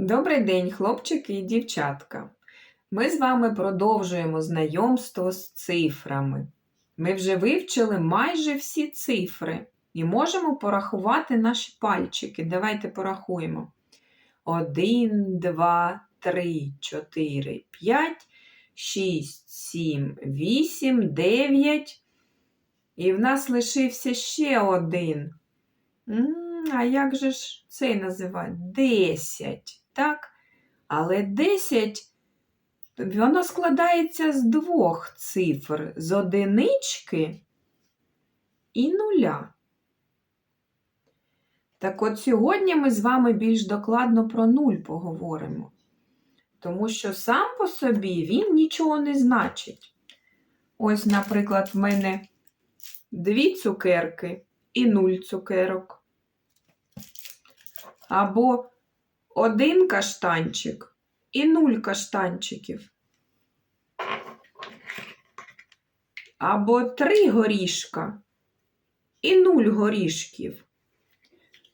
Добрий день, хлопчики і дівчатка. Ми з вами продовжуємо знайомство з цифрами. Ми вже вивчили майже всі цифри і можемо порахувати наші пальчики. Давайте порахуємо. 1, 2, 3, 4, 5, 6, 7, 8, 9. І в нас лишився ще один. А як же ж цей називають? 10, так? Але 10 воно складається з двох цифр: з одинички і нуля. Так от сьогодні ми з вами більш докладно про нуль поговоримо. Тому що сам по собі він нічого не значить. Ось, наприклад, в мене дві цукерки і нуль цукерок. Або один каштанчик і нуль каштанчиків. Або три горішка і нуль горішків.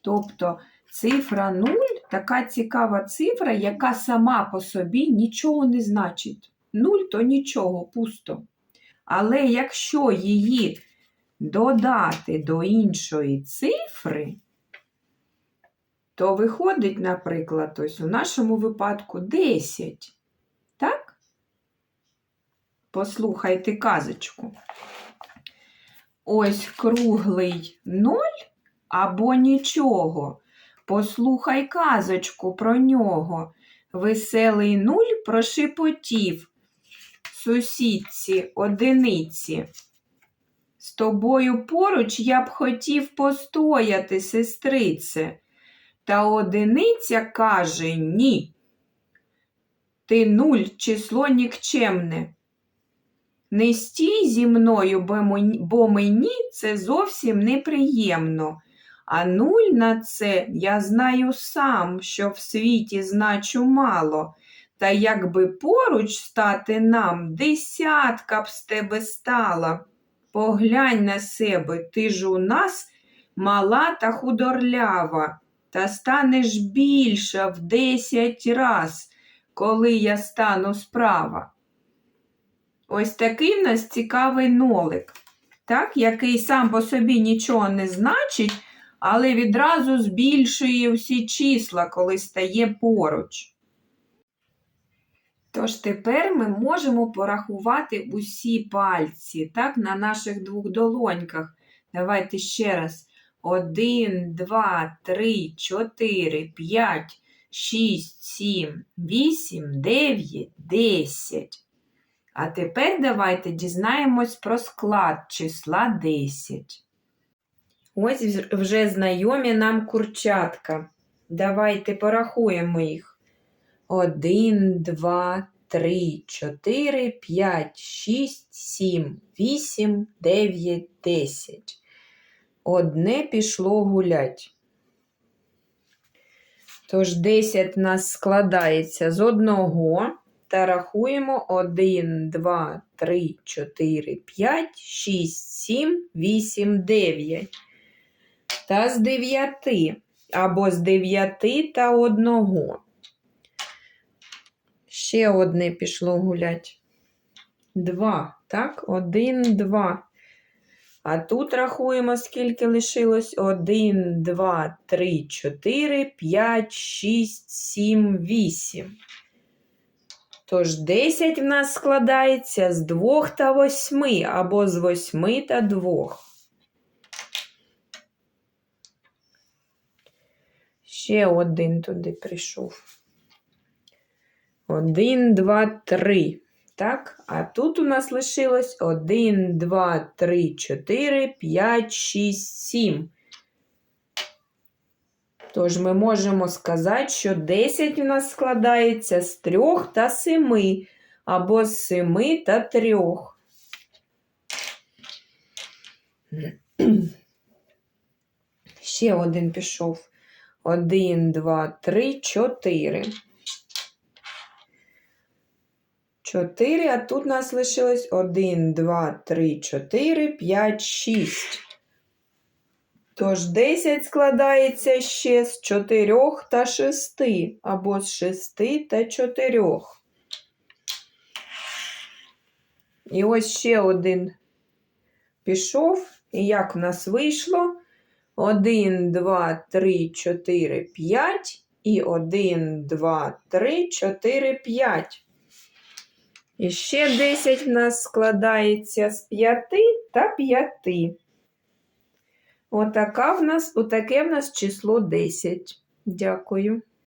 Тобто цифра 0 така цікава цифра, яка сама по собі нічого не значить. Нуль то нічого, пусто. Але якщо її додати до іншої цифри, то виходить, наприклад, ось у нашому випадку 10. Так? Послухайте казочку. Ось круглий 0 або нічого. Послухай казочку про нього. Веселий нуль прошепотів сусідці одиниці. З тобою поруч я б хотів постояти, сестрице. Та одиниця каже ні. Ти нуль число нікчемне. Не стій зі мною, бо мені- це зовсім неприємно. А нуль на це я знаю сам, що в світі значу мало. Та якби поруч стати нам, десятка б з тебе стала. Поглянь на себе, ти ж у нас мала та худорлява та станеш більша в десять раз, коли я стану справа. Ось такий в нас цікавий нолик, так, який сам по собі нічого не значить, але відразу збільшує всі числа, коли стає поруч. Тож тепер ми можемо порахувати усі пальці так, на наших двох долоньках. Давайте ще раз. 1, 2, 3, 4, 5, 6, 7, 8, 9, 10. А тепер давайте дізнаємось про склад числа 10. Ось вже знайомі нам курчатка. Давайте порахуємо їх. 1, 2, 3, 4, 5, 6, 7, 8, 9, 10. Одне пішло гулять. Тож 10 нас складається з одного та рахуємо 1, 2, 3, 4, 5, 6, 7, 8, 9. Та з 9 або з 9 та одного. Ще одне пішло гулять. Два, так? Один, два. А тут рахуємо, скільки лишилось. 1, 2, 3, 4, 5, 6, 7, 8. Тож 10 в нас складається з 2 та 8, або з 8 та 2. Ще один туди прийшов. 1, 2, 3. Так, а тут у нас лишилось 1, 2, 3, 4, 5, 6, 7. Тож ми можемо сказати, що 10 у нас складається з 3 та 7, або з 7 та 3. Ще один пішов. 1, 2, 3, 4. 4, а тут у нас лишилось 1, 2, 3, 4, 5, 6. Тож 10 складається ще з 4 та 6, або з 6 та 4. І ось ще один пішов. І як в нас вийшло? 1, 2, 3, 4, 5. І 1, 2, 3, 4, 5. І ще 10 в нас складається з 5 та 5. Отака в нас, отаке в нас число 10. Дякую.